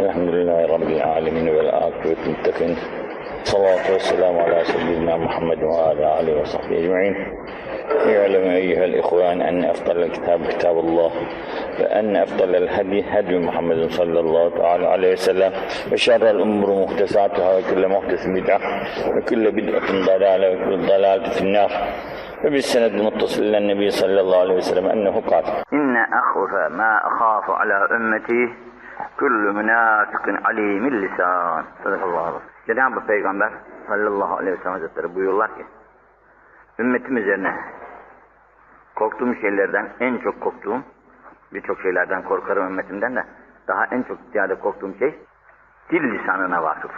الحمد لله رب العالمين والعاقبة للمتقين صلاة والسلام على سيدنا محمد وعلى آله وصحبه أجمعين اعلم أيها الإخوان أن أفضل الكتاب كتاب الله وأن أفضل الهدي هدي محمد صلى الله تعالى عليه وسلم وشر الأمور محدثاتها وكل محدث بدعة وكل بدعة ضلالة وكل ضلالة في النار. وبالسند المتصل إلى النبي صلى الله عليه وسلم أنه قال İnne ahvafe ma akhafu ala ümmeti kullu münafikin alimin lisan. Sadakallahu. Cenab-ı Peygamber sallallahu aleyhi ve sellem hazretleri buyuruyorlar ki ümmetim üzerine korktuğum şeylerden en çok korktuğum birçok şeylerden korkarım ümmetimden de daha en çok ziyade korktuğum şey dil lisanına vakıf.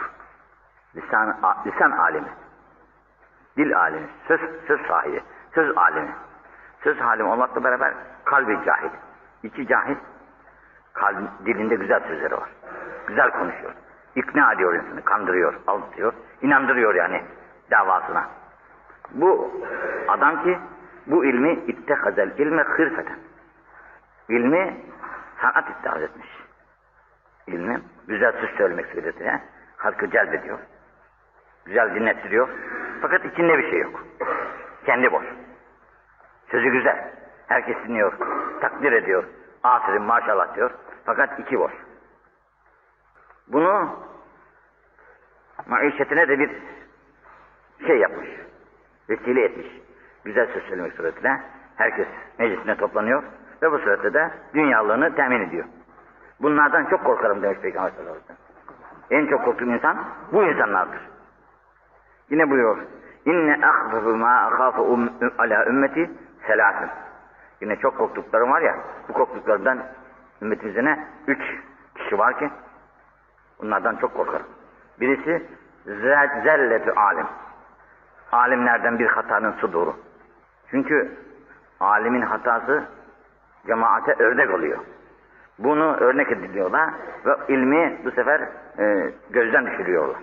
Lisan, lisan alimi. Dil alimi, söz, söz sahibi, söz alimi. Söz halim olmakla beraber kalbi cahil. İçi cahil, kalbi, dilinde güzel sözleri var. Güzel konuşuyor. İkna ediyor insanı, kandırıyor, aldatıyor, inandırıyor yani davasına. Bu adam ki bu ilmi ittehazel ilme hırfeten. İlmi sanat ittihaz etmiş. İlmi güzel söz söylemek suretiyle halkı celbediyor. Güzel dinlettiriyor. Fakat içinde bir şey yok. Kendi boş. Sözü güzel. Herkes dinliyor. Takdir ediyor. Aferin maşallah diyor. Fakat iki boş. Bunu maişetine de bir şey yapmış. Vesile etmiş. Güzel söz söylemek suretiyle herkes meclisine toplanıyor ve bu surette de dünyalığını temin ediyor. Bunlardan çok korkarım demiş Peygamber sallallahu aleyhi ve sellem. En çok korktuğum insan bu insanlardır. Yine buyuruyor. İnne ahfafu ma akhafu um- ala ümmeti selasin. Yine çok korktuklarım var ya, bu korktuklarımdan ümmetimizde ne? Üç kişi var ki, bunlardan çok korkarım. Birisi ze- zelletü alim. Alimlerden bir hatanın suduru. Çünkü alimin hatası cemaate örnek oluyor. Bunu örnek ediliyorlar ve ilmi bu sefer e, gözden düşürüyorlar.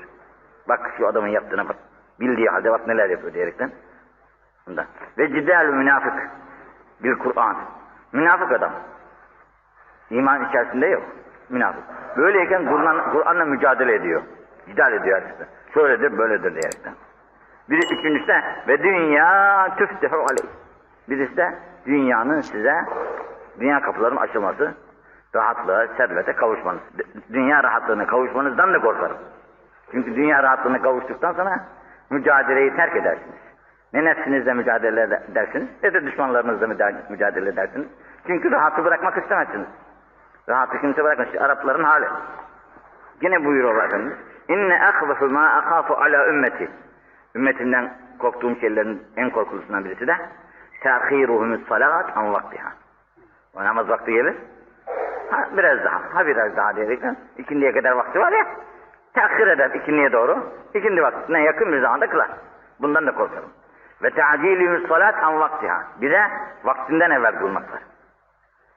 Bak şu adamın yaptığına bak. Bildiği halde bak neler yapıyor diyerekten. Bundan. Ve cidal münafık bir Kur'an. Münafık adam. İman içerisinde yok. Münafık. Böyleyken Kur'an, Kur'an'la mücadele ediyor. Cidal ediyor herkese. Şöyledir böyledir diyerekten. Bir üçüncüsü de ve dünya tüftehu aleyh. Birisi de dünyanın size dünya kapılarının açılması, rahatlığa, servete kavuşmanız. Dünya rahatlığına kavuşmanızdan da korkarım. Çünkü dünya rahatlığına kavuştuktan sonra mücadeleyi terk edersiniz. Ne nefsinizle mücadele edersiniz ne de düşmanlarınızla mücadele edersiniz. Çünkü rahatı bırakmak istemezsiniz. Rahatı kimse bırakmaz. İşte Arapların hali. Yine buyuruyorlar Efendimiz. İnne ahvafu ma akhafu ala ümmeti. Ümmetimden korktuğum şeylerin en korkulusundan birisi de tehiruhumus salat an vaktiha. O namaz vakti gelir. Ha biraz daha, ha biraz daha diyerekten ikindiye kadar vakti var ya. Tehir eder ikindiye doğru. İkindi vaktine yakın bir zamanda kılar. Bundan da korkarım. Ve te'acilühüs salat an vaktiha. Bir de vaktinden evvel kılmak var.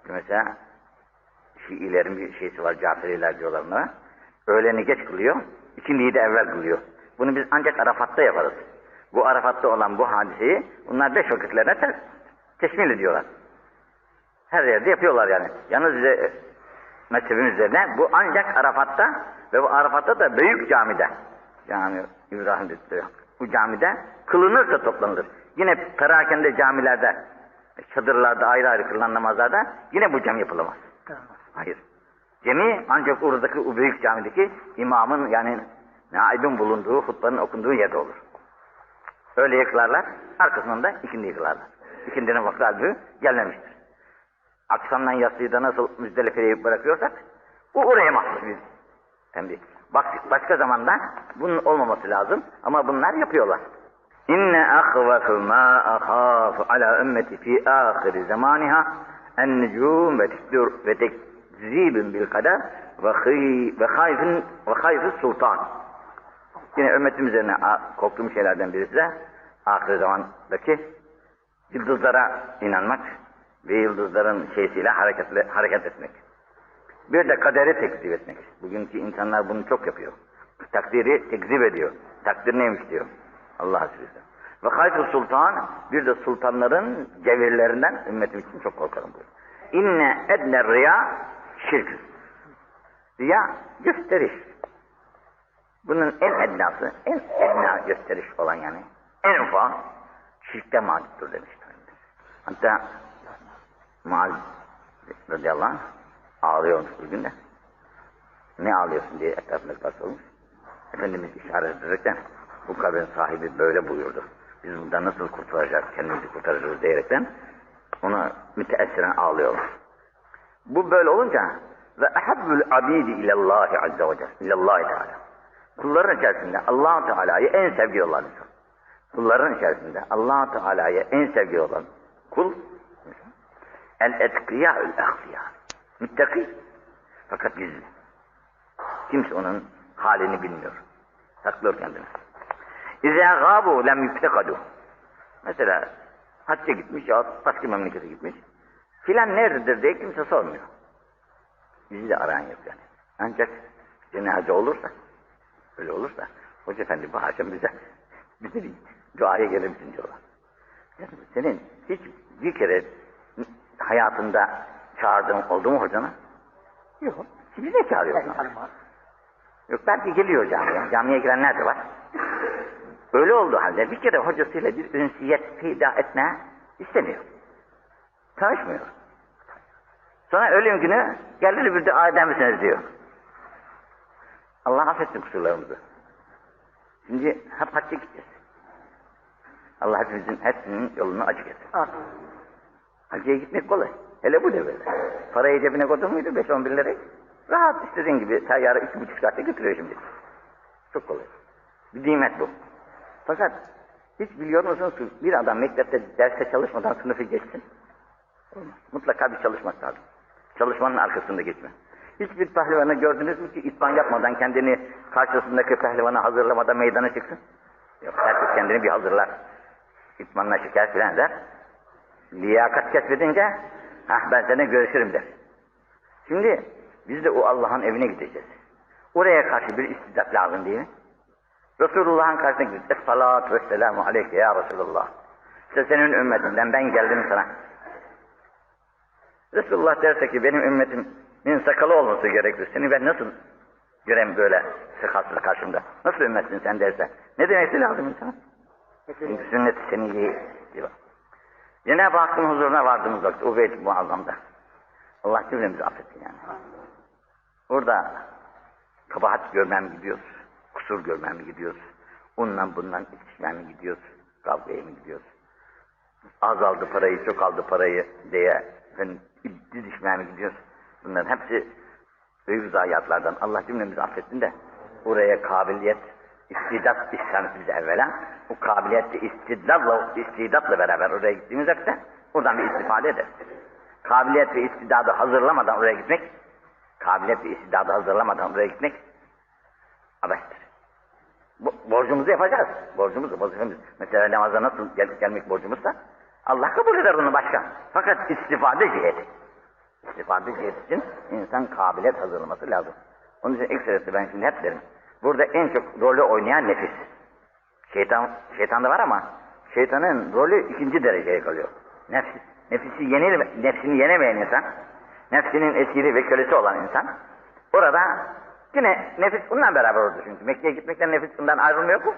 Mesela Şiilerin bir şeysi var, Caferiler diyorlar ona. Öğleni geç kılıyor, ikindiyi de evvel kılıyor. Bunu biz ancak Arafat'ta yaparız. Bu Arafat'ta olan bu hadiseyi bunlar beş vakitlerine te teşmil ediyorlar. Her yerde yapıyorlar yani. Yalnız bize mezhebin üzerine bu ancak Arafat'ta ve bu Arafat'ta da büyük camide. Cami İbrahim diyor. Bu camide kılınırsa toplanılır. Yine perakende camilerde, çadırlarda ayrı ayrı kılınan namazlarda yine bu cam yapılamaz. Hayır. Cemi ancak oradaki o büyük camideki imamın yani naibin bulunduğu, hutbanın okunduğu yerde olur. Öyle yıkılarlar, arkasından da ikindi yıkılarlar. İkindinin vakti halbuki gelmemiştir. Akşamdan yatsıyı da nasıl Müzdelife'ye bırakıyorsak, bu oraya mahsus bir tembih. Bak, başka zamanda bunun olmaması lazım ama bunlar yapıyorlar. İnne ahvafu ma akhafu ala ümmeti fi ahiri zamaniha en-nucum ve tekdir ve tekzibun bil kader ve khî ve hayfus sultan. Yine ümmetim üzerine korktuğum şeylerden birisi de ahir zamandaki yıldızlara inanmak ve yıldızların şeysiyle hareketle, hareket etmek. Bir de kaderi tekzip etmek. Bugünkü insanlar bunu çok yapıyor. Takdiri tekzip ediyor. Takdir neymiş diyor. Allah Hazreti. Ve hayfı sultan, bir de sultanların cevherlerinden ümmetim için çok korkarım bu. İnne edne riya şirk. Riya gösteriş. Bunun en ednası, en edna gösteriş olan yani. En ufak şirkte mağdurdur demiş. Hatta Muaz radıyallahu anh ağlıyormuş bir günde. Ne ağlıyorsun diye etrafında sormuş. Efendimiz işaret ederekten bu kabrin sahibi böyle buyurdu. Biz buradan nasıl kurtulacağız, kendimizi kurtaracağız diyerekten ona müteessiren ağlıyorlar. Bu böyle olunca ve ehabbül abidi ilallahi azze ve celle, ilallahi teala. Kulların içerisinde allah Teala'yı en sevgili olan insan. Kulların içerisinde allah Teala'yı en sevgili olan kul, el etkiyâ'ül ehfiyâ. Müttaki, fakat gizli. Kimse onun halini bilmiyor. Saklıyor kendini. İzâ gâbu lem yuftekadu. Mesela hacca gitmiş ya başka memlekete gitmiş. Filan nerededir diye kimse sormuyor. Bizi de arayan yok yani. Ancak cenaze olursa, öyle olursa, Hoca Efendi bu akşam bize, bize bir duaya gelir misin diyorlar. Yani senin hiç bir kere hayatında çağırdığın oldu mu hocana? Yok. Bizi de çağırıyorsun. Yok belki geliyor camiye. Camiye girenler de var. Öyle olduğu halde bir kere hocasıyla bir ünsiyet peyda etme istemiyor. Tanışmıyor. Sonra ölüm günü gelir bir dua eder misiniz diyor. Allah affetsin kusurlarımızı. Şimdi hep hacca gideceğiz. Allah hepimizin hepsinin yolunu açık etsin. Hacıya gitmek kolay. Hele bu devirde. Parayı cebine koydun muydu 5-11 lirayı? Rahat istediğin gibi seyyarı iki buçuk saatte götürüyor şimdi. Çok kolay. Bir nimet bu. Fakat hiç biliyor musunuz ki bir adam mektepte derste çalışmadan sınıfı geçsin? Olmaz. Mutlaka bir çalışmak lazım. Çalışmanın arkasında geçme. Hiçbir pehlivanı gördünüz mü ki itman yapmadan kendini karşısındaki pehlivanı hazırlamadan meydana çıksın? Yok. Herkes kendini bir hazırlar. İtmanla şeker filan der. Liyakat kesbedince hah ben seninle görüşürüm der. Şimdi biz de o Allah'ın evine gideceğiz. Oraya karşı bir istidat lazım değil mi? Resulullah'ın karşısına gidip Esselatu vesselamu aleyke ya Resulullah. İşte senin ümmetinden ben geldim sana. Resulullah derse ki benim ümmetimin sakalı olması gerekir. Seni ben nasıl görem böyle sıkasız karşımda? Nasıl ümmetsin sen derse? Ne demesi lazım insana? Çünkü sünnet-i seniyyeyi diyor. Cenab-ı Hakk'ın huzuruna vardığımız vakit o beyt muazzamda. Allah cümlemizi affetsin yani. Orada kabahat görmem gidiyoruz. Kusur görmem gidiyoruz. Ondan bundan itişmem gidiyoruz. Kavgaya mı gidiyoruz. Az aldı parayı, çok aldı parayı diye efendim, didişmeye mi gidiyoruz. Bunların hepsi büyük zayiatlardan. Allah cümlemizi affetsin de oraya kabiliyet, istidat ihsan bize evvela. O kabiliyetle istiddatla, istidatla beraber oraya gittiğimiz vakitte oradan bir istifade ederiz. Kabiliyet ve istidadı hazırlamadan oraya gitmek, kabiliyet ve istidadı hazırlamadan oraya gitmek abestir. Bo borcumuzu yapacağız. Borcumuzu, vazifemiz. Mesela namaza nasıl gel gelmek borcumuzsa Allah kabul eder onu başka. Fakat istifade ciheti. İstifade ciheti için insan kabiliyet hazırlaması lazım. Onun için ekserisi ben şimdi hep derim. Burada en çok rolü oynayan nefis. Şeytan, şeytan da var ama şeytanın rolü ikinci dereceye kalıyor. Nefis, nefisi yenil, nefsini yenemeyen insan, nefsinin esiri ve kölesi olan insan, orada yine nefis onunla beraber oldu çünkü. Mekke'ye gitmekten nefis bundan ayrılmıyor mu?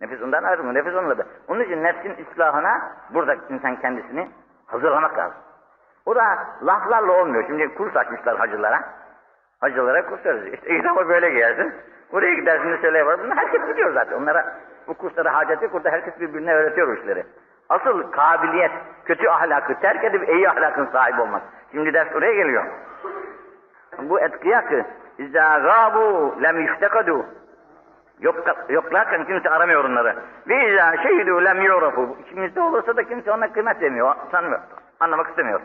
Nefis ondan ayrılmıyor, nefis onunla da. Onun için nefsin islahına burada insan kendisini hazırlamak lazım. O da laflarla olmuyor. Şimdi kurs açmışlar hacılara. Hacılara kurs verir. İşte İslam'ı böyle giyersin. Oraya gidersin de şöyle yapar. Bunlar herkes biliyor zaten. Onlara bu kurslara hacet yok. Burada herkes birbirine öğretiyor işleri. Asıl kabiliyet, kötü ahlakı terk edip iyi ahlakın sahibi olmak. Şimdi ders oraya geliyor. Bu etkiyakı İzâ gâbû lem yuftekadû Yok, yoklarken kimse aramıyor onları. Ve izâ şehidû lem yu'rafû İçimizde olursa da kimse ona kıymet vermiyor, sanmıyor, anlamak istemiyor.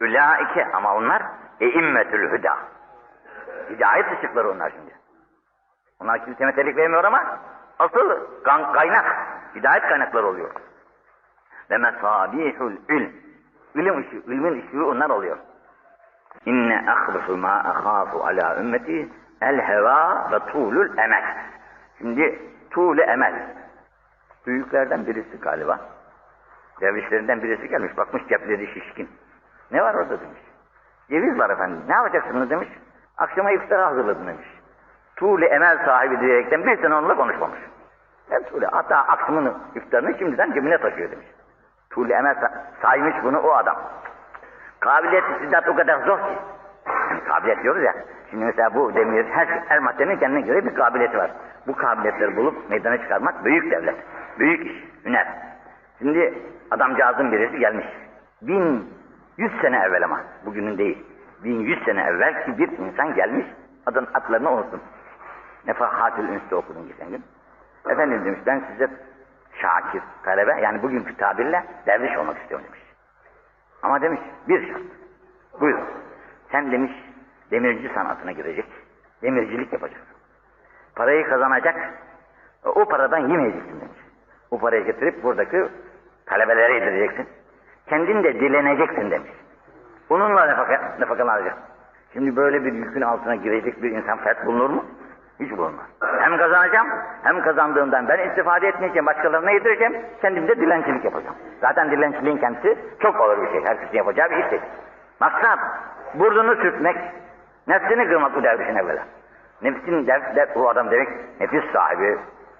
Ülâike ama onlar eimmetül hüdâ. Hidayet ışıkları onlar şimdi. Onlar kimse metelik vermiyor ama asıl kaynak, hidayet kaynakları oluyor. Ve mesâbihul ilm. İlim ışığı, ilmin ışığı onlar oluyor. İnne ahbısu ma ahâfu ala ümmeti el heva ve tuğlul emel. Şimdi tuğlu emel. Büyüklerden birisi galiba. Dervişlerinden birisi gelmiş. Bakmış cepleri şişkin. Ne var orada demiş. Ceviz var efendim. Ne yapacaksınız demiş. Akşama iftara hazırladım demiş. Tuğli emel sahibi diyerekten bir sene onunla konuşmamış. Hep Tuğli. Hatta akşamın iftarını şimdiden cebine taşıyor demiş. Tuğli emel sa- saymış bunu o adam. Kabiliyet istidat o kadar zor ki. Kabiliyet diyoruz ya. Şimdi mesela bu demir her, her maddenin kendine göre bir kabiliyeti var. Bu kabiliyetleri bulup meydana çıkarmak büyük devlet. Büyük iş, hüner. Şimdi adamcağızın birisi gelmiş. Bin yüz sene evvel ama bugünün değil. Bin yüz sene evvel ki bir insan gelmiş adın adlarını unuttum. Nefahatül Üns'te okudum geçen gün. Efendim demiş ben size şakir, talebe yani bugünkü tabirle derviş olmak istiyorum demiş. Ama demiş bir şart. Buyurun. Sen demiş demirci sanatına girecek. Demircilik yapacaksın. Parayı kazanacak. O paradan yemeyeceksin demiş. O parayı getirip buradaki talebelere yedireceksin. Kendin de dileneceksin demiş. Bununla nefaka, nefakalanacak. Şimdi böyle bir yükün altına girecek bir insan fert bulunur mu? Hiç bulunmaz. Hem kazanacağım, hem kazandığımdan ben istifade etmeyeceğim, başkalarına yedireceğim, kendim de dilencilik yapacağım. Zaten dilenciliğin kendisi çok ağır bir şey, herkesin yapacağı bir iş değil. Maksat, burnunu sürtmek, nefsini kırmak bu dervişin evvela. Nefsin, der, der, bu adam demek nefis sahibi,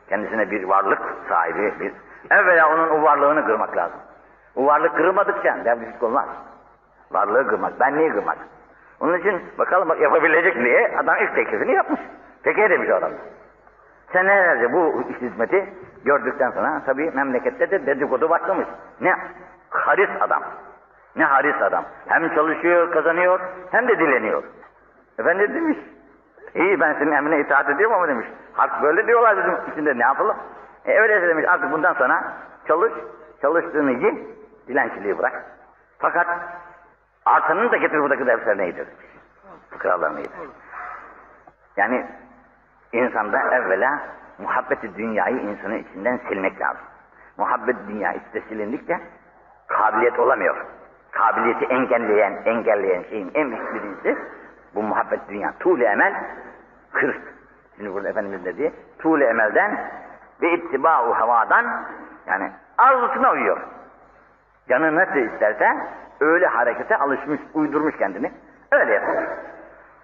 kendisine bir varlık sahibi, bir, evvela onun o varlığını kırmak lazım. O varlık kırılmadıkça dervişlik olmaz. Varlığı kırmak, benliği kırmak. Onun için bakalım bak yapabilecek diye adam ilk teklifini yapmış. Peki demiş o adam. Senelerce bu hizmeti gördükten sonra tabii memlekette de dedikodu başlamış. Ne haris adam. Ne haris adam. Hem çalışıyor, kazanıyor, hem de dileniyor. Efendi demiş. İyi ben senin emrine itaat ediyorum ama demiş. Halk böyle diyorlar bizim içinde ne yapalım? E öyleyse demiş artık bundan sonra çalış, çalıştığını ye, dilenciliği bırak. Fakat artanını da getir buradaki derslerine yedir. Fıkralarına yedir. Yani insanda evvela muhabbeti dünyayı insanın içinden silmek lazım. Muhabbet dünya işte silindikçe kabiliyet olamıyor. Kabiliyeti engelleyen, engelleyen şeyin en büyük birincisi bu muhabbet dünya. Tuğle emel, hırs. Şimdi burada Efendimiz dediği tuğle emelden ve ittiba'u havadan yani arzusuna uyuyor. Canı nasıl isterse öyle harekete alışmış, uydurmuş kendini. Öyle yapıyor.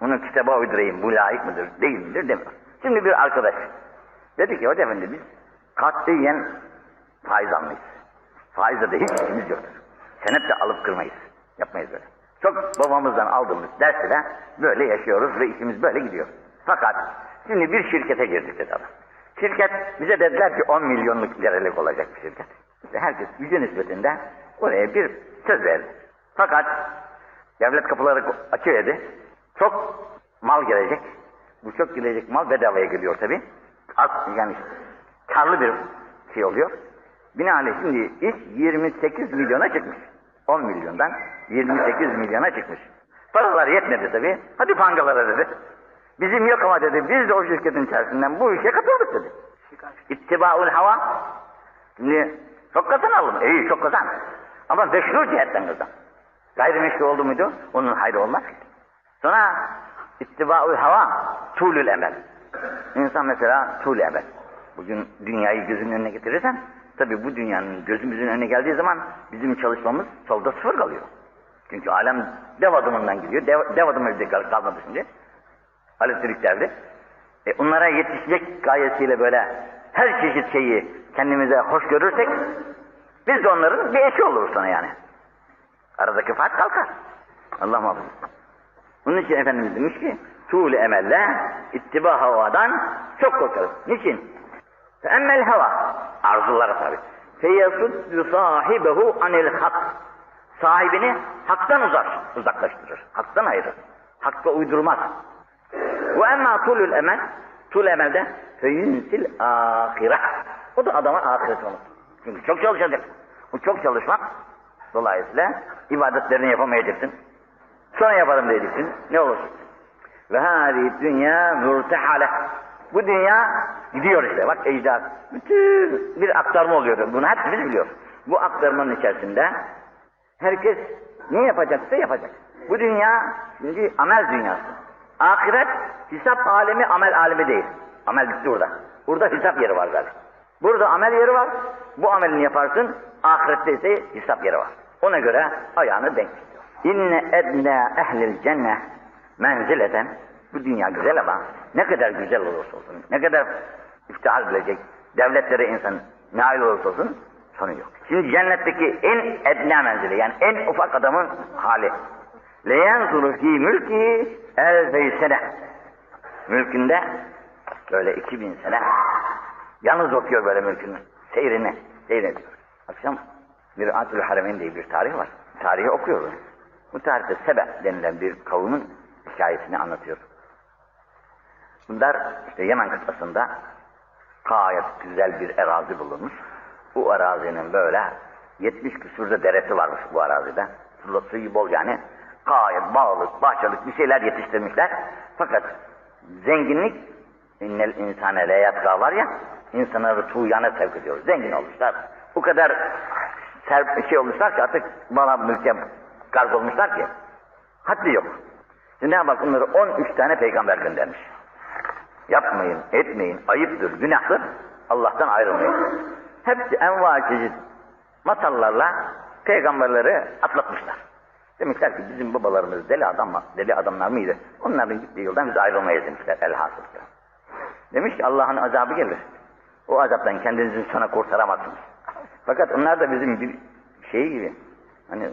Bunu kitaba uydurayım, bu layık mıdır, değil midir demiyor. Şimdi bir arkadaş dedi ki hocam efendi biz katiyen faiz almayız. Faizle de hiç işimiz yoktur. Senet de alıp kırmayız. Yapmayız böyle. Çok babamızdan aldığımız dersiyle böyle yaşıyoruz ve işimiz böyle gidiyor. Fakat şimdi bir şirkete girdik dedi adam. Şirket bize dediler ki 10 milyonluk liralık olacak bir şirket. İşte herkes gücü nispetinde oraya bir söz verdi. Fakat devlet kapıları açıyor dedi. Çok mal gelecek. Bu çok gelecek mal bedavaya geliyor tabi. Az yani karlı bir şey oluyor. Binaenaleyh şimdi iş 28 milyona çıkmış. 10 milyondan 28 milyona çıkmış. Paralar yetmedi tabi. Hadi pangalara dedi. Bizim yok ama dedi. Biz de o şirketin içerisinden bu işe katıldık dedi. İttibaul hava. Şimdi çok kazanalım. İyi çok kazan. Ama meşru cihetten kazan. Gayrimeşru oldu muydu? Onun hayrı olmaz ki. Sonra ittibaul hava, tulül emel. İnsan mesela tulül emel. Bugün dünyayı gözünün önüne getirirsen, tabi bu dünyanın gözümüzün önüne geldiği zaman bizim çalışmamız solda sıfır kalıyor. Çünkü alem dev adımından gidiyor. Dev, dev adımı bir kalmadı şimdi. Elektrik devri. E onlara yetişecek gayesiyle böyle her çeşit şeyi kendimize hoş görürsek biz de onların bir eşi oluruz sana yani. Aradaki fark kalkar. Allah muhafaza. Bunun için Efendimiz demiş ki tuğle emelle ittiba havadan çok korkarız. Niçin? Emmel hava arzulara tabi. Feyasuddu sahibehu anil hak. Sahibini haktan uzak, uzaklaştırır. Haktan ayırır. Hakka uydurmaz. Ve emma tulul emel tul emelde feyünsil ahiret. O da adama ahiret olur. Çünkü çok çalışacak. Bu çok çalışmak dolayısıyla ibadetlerini yapamayacaksın. Sonra yaparım diyeceksin. Ne olur? Ve hâzi dünya mürtehale. Bu dünya gidiyor işte. Bak ecdat. Bütün bir aktarma oluyor. Bunu hepimiz biliyoruz. Bu aktarmanın içerisinde herkes ne yapacaksa yapacak. Bu dünya şimdi amel dünyası. Ahiret hesap alemi amel alemi değil. Amel bitti burada. Burada hesap yeri var zaten. Burada amel yeri var. Bu amelini yaparsın. Ahirette ise hesap yeri var. Ona göre ayağını denk tutuyor. İnne edne ehlil cennet menzileten Bu dünya güzel ama ne kadar güzel olursa olsun, ne kadar iftihar bilecek, devletlere insan nail olursa olsun sonu yok. Şimdi cennetteki en edna menzili yani en ufak adamın hali. Leyenzuru fi mülki elfey sene. Mülkünde böyle 2000 sene yalnız okuyor böyle mülkünü. Seyrini, seyrediyor. Akşam Mir'atül Haremeyn diye bir tarih var. Tarihi okuyor. Bu tarihte Sebe denilen bir kavmin hikayesini anlatıyor. Bunlar işte Yemen kıtasında gayet güzel bir arazi bulunmuş. Bu arazinin böyle 70 küsürde deresi varmış bu arazide. Su- Suyu bol yani. Gayet bağlık, bahçelik bir şeyler yetiştirmişler. Fakat zenginlik innel insane le var ya insanları tuğyana sevk ediyor. Zengin olmuşlar. Bu kadar ser, şey olmuşlar ki artık bana mülke garg olmuşlar ki haddi yok. Cenab-ı Hak onları 13 tane peygamber göndermiş. Yapmayın, etmeyin, ayıptır, günahtır. Allah'tan ayrılmayın. Hepsi enva çeşit masallarla peygamberleri atlatmışlar. Demişler ki bizim babalarımız deli adam mı, deli adamlar mıydı? Onların gittiği yoldan biz ayrılmayız demişler elhasıl. Demiş ki Allah'ın azabı gelir. O azaptan kendinizi sana kurtaramazsınız. Fakat onlar da bizim bir şey gibi. Hani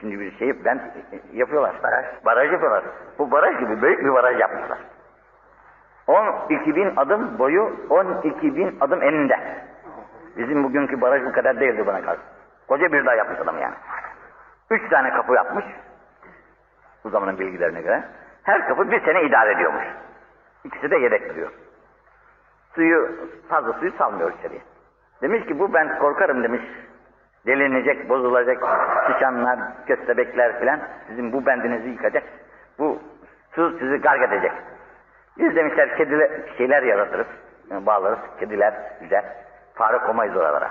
şimdi bir şey ben yapıyorlar. Baraj. Baraj yapıyorlar. Bu baraj gibi büyük bir baraj yapmışlar. 12 bin adım boyu 12 bin adım eninde. Bizim bugünkü baraj bu kadar değildi buna karşı. Koca bir daha yapmış adam yani. Üç tane kapı yapmış. Bu zamanın bilgilerine göre. Her kapı bir sene idare ediyormuş. İkisi de yedek duruyor. Suyu, fazla suyu salmıyor içeriye. Demiş ki bu ben korkarım demiş. Delinecek, bozulacak, sıçanlar, köstebekler filan sizin bu bendinizi yıkacak. Bu su sizi garg edecek. Biz demişler kediler, şeyler yaratırız, yani bağlarız, kediler güzel. Fare komayız oralara.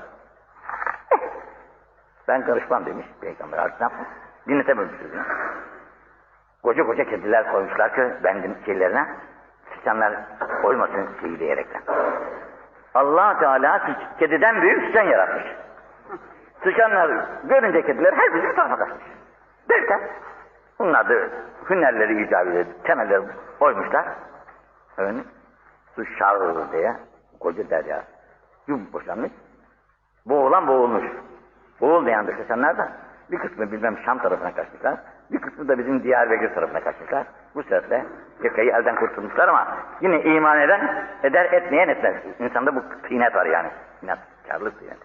Eh, Ben karışmam demiş peygamber yapayım? Dinletememiş sözünü. Koca koca kediler koymuşlar ki bendin şeylerine sıçanlar koymasın şeyi diyerekten. allah Teala kediden büyük sıçan yaratmış. Sıçanlar görünce kediler her bir tarafa kaçmış. Derken bunlar da hünerleri icap ediyor. Temelleri koymuşlar. Efendim, su şarrı diye koca derya yum boşanmış. Boğulan boğulmuş. Boğulmayan da kaçanlar da bir kısmı bilmem Şam tarafına kaçmışlar. Bir kısmı da bizim Diyarbakır tarafına kaçmışlar. Bu sebeple yakayı elden kurtulmuşlar ama yine iman eden eder etmeyen etmez. İnsanda bu tıynet var yani. İnat, karlık tıynet.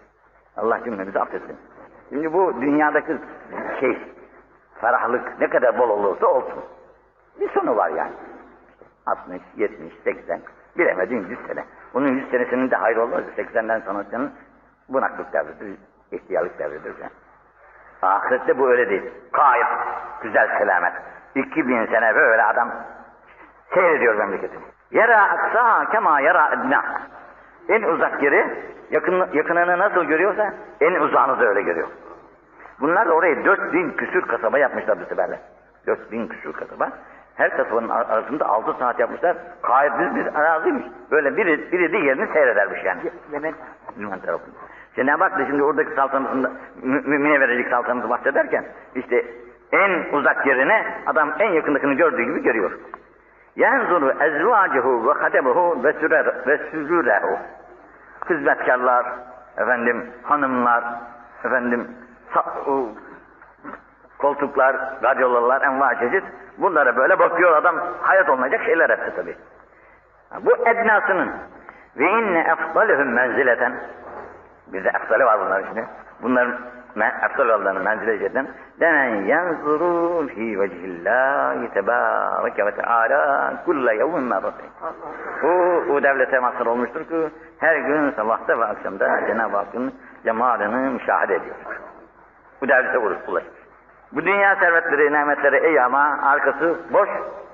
Allah cümlemizi affetsin. Şimdi bu dünyadaki şey, ferahlık ne kadar bol olursa olsun. Bir sonu var yani. 60, 70, 80, bilemedin 100 sene. Bunun 100 senesinin de hayır olmaz. 80'den sonrasının bunaklık devridir, ihtiyarlık devridir. Yani. Ahirette bu öyle değil. Kayıp, güzel selamet. 2000 sene böyle adam seyrediyor memleketini. Yara aksa kema yara edna. En uzak yeri yakın, yakınını nasıl görüyorsa en uzağını da öyle görüyor. Bunlar da orayı 4000 küsür kasaba yapmışlar bu seferle. 4000 küsür kasaba. Her kasabanın ar- arasında 6 saat yapmışlar. Kayıtsız bir araziymiş. Böyle biri, biri diğerini seyredermiş yani. Yemen. Yemen tarafında. Cenab-ı Hak da şimdi oradaki saltanatında mü- mümine verecek saltanatı bahsederken işte en uzak yerine adam en yakındakini gördüğü gibi görüyor. Yenzuru ezvacehu ve hademuhu ve sürer ve süzürehu. Hizmetkarlar, efendim hanımlar, efendim koltuklar, radyolarlar, enva çeşit. Bunlara böyle bakıyor adam hayat olmayacak şeyler hepsi tabi. Bu ednasının ve inne efdalühüm menzileten bir de efdali var bunların içinde. Bunların men, efdal olanların menzile cidden denen yanzuru fi vecihillahi tebareke ve teala kulle yevmin merratin. Bu, o devlete mazhar olmuştur ki her gün sabahta ve akşamda Cenab-ı Hakk'ın cemalini müşahede ediyor. Bu devlete ulaşmış. Bu dünya servetleri, nimetleri iyi ama arkası boş.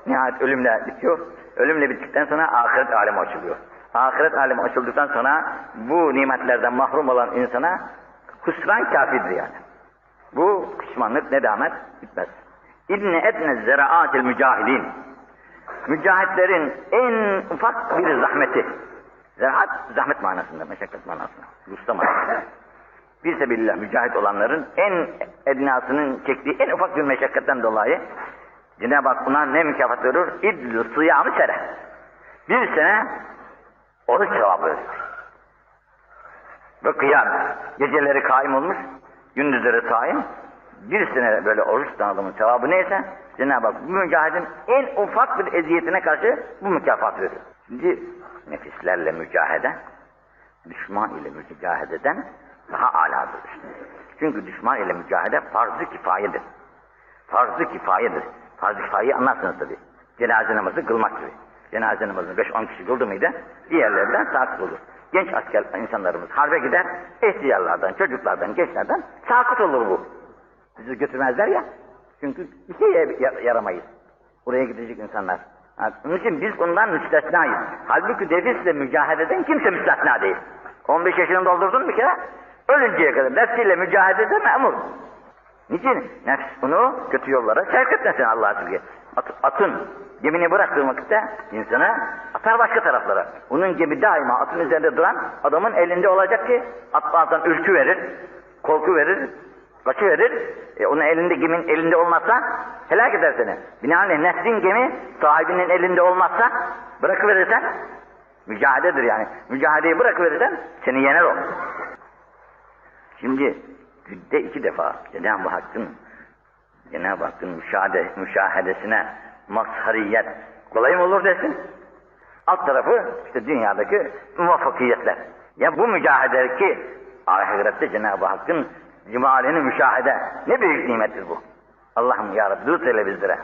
Nihayet ölümle bitiyor. Ölümle bittikten sonra ahiret alemi açılıyor. Ahiret alemi açıldıktan sonra bu nimetlerden mahrum olan insana hüsran kafidir yani. Bu pişmanlık, nedamet bitmez. İbni etne zeraatil mücahidin. Mücahitlerin en ufak bir zahmeti. Zeraat zahmet manasında, meşakkat manasında. Usta manasında. Bir sebillah mücahit olanların en ednasının çektiği en ufak bir meşakkatten dolayı Cenab-ı Hak buna ne mükafat verir? İdlü sıyamı sene. Bir sene oruç sevabı veriyor. Ve kıyam. Geceleri kaim olmuş, gündüzleri saim. Bir sene böyle oruç tutan adamın sevabı neyse Cenab-ı Hak bu mücahidin en ufak bir eziyetine karşı bu mükafat verir. Şimdi nefislerle mücahede, düşman ile mücaheleden daha aladır. Çünkü düşman ile mücahede farz-ı kifayedir. Farz-ı kifayedir. Farz-ı kifayeyi anlarsınız tabi. Cenaze namazı kılmak gibi. Cenaze namazını 5-10 kişi kıldı mıydı diğerlerinden sakıt olur. Genç asker insanlarımız harbe gider, ihtiyarlardan, çocuklardan, gençlerden sakıt olur bu. Bizi götürmezler ya. Çünkü bir yaramayız. Oraya gidecek insanlar. Onun için biz bundan müstesnayız. Halbuki nefisle mücadeleden kimse müstesna değil. 15 yaşını doldurdun bir kere, ölünceye kadar nefsiyle mücadelede memur. Niçin? Nefs bunu kötü yollara sevk etmesin Allah'a şükür. At, atın gemini bıraktığı vakitte insanı atar başka taraflara. Onun gemi daima atın üzerinde duran adamın elinde olacak ki at bazen ürkü verir, korku verir, kaçı verir. E, onun elinde gemin elinde olmazsa helak eder seni. Binaenaleyh nefsin gemi sahibinin elinde olmazsa bırakıverirsen mücadeledir yani. Mücadeleyi bırakıverirsen seni yener o. Şimdi günde iki defa Cenab-ı Hakk'ın Cenab-ı Hakk'ın müşahede, müşahedesine mazhariyet kolay mı olur desin? Alt tarafı işte dünyadaki muvaffakiyetler. Ya bu mücahedeki ahirette Cenab-ı Hakk'ın cemalini müşahede ne büyük nimettir bu. Allah'ım ya Rabbi lütf eyle bizlere.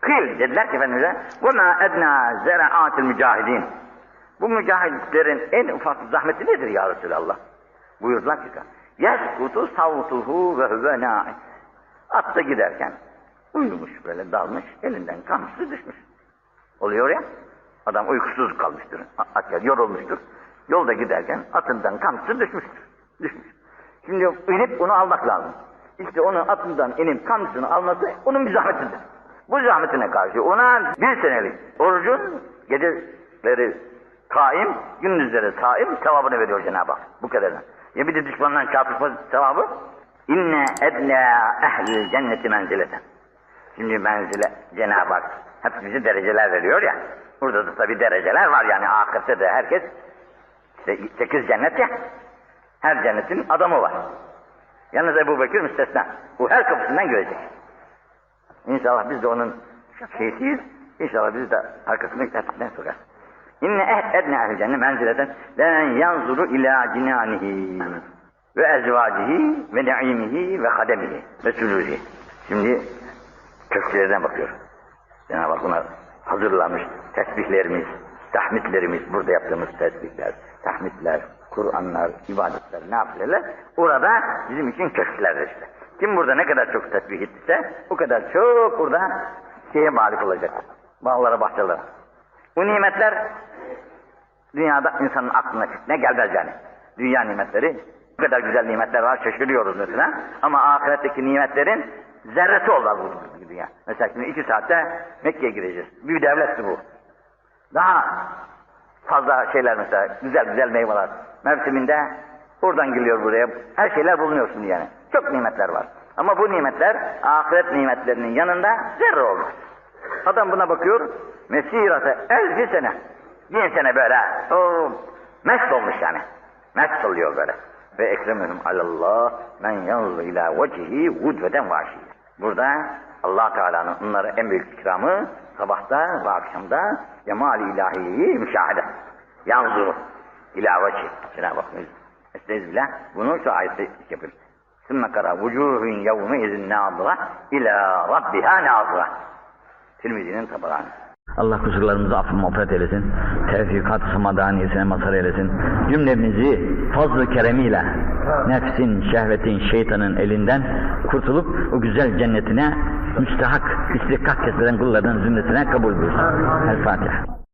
Kıl dediler ki Efendimiz'e وَمَا اَدْنَا زَرَعَاتِ الْمُجَاهِدِينَ Bu mücahitlerin en ufak zahmeti nedir ya Resulallah? Buyurdular ki Yeskutu savtuhu ve huve nâi. Atta giderken uyumuş böyle dalmış, elinden kamçısı düşmüş. Oluyor ya, adam uykusuz kalmıştır, a- asker yorulmuştur. Yolda giderken atından kamçısı düşmüştür, düşmüş. Şimdi inip onu almak lazım. İşte onu atından inip kamçısını alması onun bir zahmetidir. Bu zahmetine karşı ona bir senelik orucun geceleri kaim, gündüzleri saim sevabını veriyor Cenab-ı Hak. Bu kadarına. Ya bir de düşmandan çarpışma sevabı? İnne ednâ ehlil cenneti menzileten. Şimdi menzile Cenab-ı Hak hep bize dereceler veriyor ya. Burada da tabi dereceler var yani ahirette de herkes işte sekiz cennet ya. Her cennetin adamı var. Yalnız Ebu Bekir müstesna. Bu her kapısından görecek. İnşallah biz de onun şeysiyiz. İnşallah bizi de arkasındaki tertipten sokar. İnne eh edne ehl cennet menzileten len yanzuru ila cinanihi ve ezvacihi ve ne'imihi ve hademihi ve sülûhi. Şimdi köklerden bakıyor. Cenab-ı Hak buna hazırlamış tesbihlerimiz, tahmidlerimiz, burada yaptığımız tesbihler, tahmidler, Kur'anlar, ibadetler, nafileler orada bizim için köşklerdir işte. Kim burada ne kadar çok tesbih ettiyse o kadar çok burada şeye malik olacak. Bağlara, bahçelere. Bu nimetler dünyada insanın aklına ne gelmez yani. Dünya nimetleri bu kadar güzel nimetler var şaşırıyoruz mesela. Ama ahiretteki nimetlerin zerresi olmaz bu dünya. Mesela şimdi iki saatte Mekke'ye gireceğiz. Bir devletti bu. Daha fazla şeyler mesela güzel güzel meyveler. Mevsiminde oradan geliyor buraya. Her şeyler bulunuyor şimdi yani. Çok nimetler var. Ama bu nimetler ahiret nimetlerinin yanında zerre olmaz. Adam buna bakıyor. Mesirate elfi sene. Bin sene böyle. O mest olmuş yani. Mest oluyor böyle. Ve ekremehum alallah men yanzu ila vecihi vudveden vaşi. Burada allah Teala'nın onlara en büyük ikramı sabahta ve akşamda cemal-i ilahiyi müşahede. Yanzuru ila vecihi. Cenab-ı Hak Estağfirullah. Bunu şu ayette yapıyor. Sümme kara vucuhun yevme izin nazıra ila rabbiha nazıra. Tirmizi'nin tabağını. Allah kusurlarımızı affı mağfiret eylesin. Tevfikat samadaniyesine mazhar eylesin. Cümlemizi fazl-ı keremiyle nefsin, şehvetin, şeytanın elinden kurtulup o güzel cennetine müstehak, istihkak kesilen kullarının zümresine kabul buyursun. El Fatiha.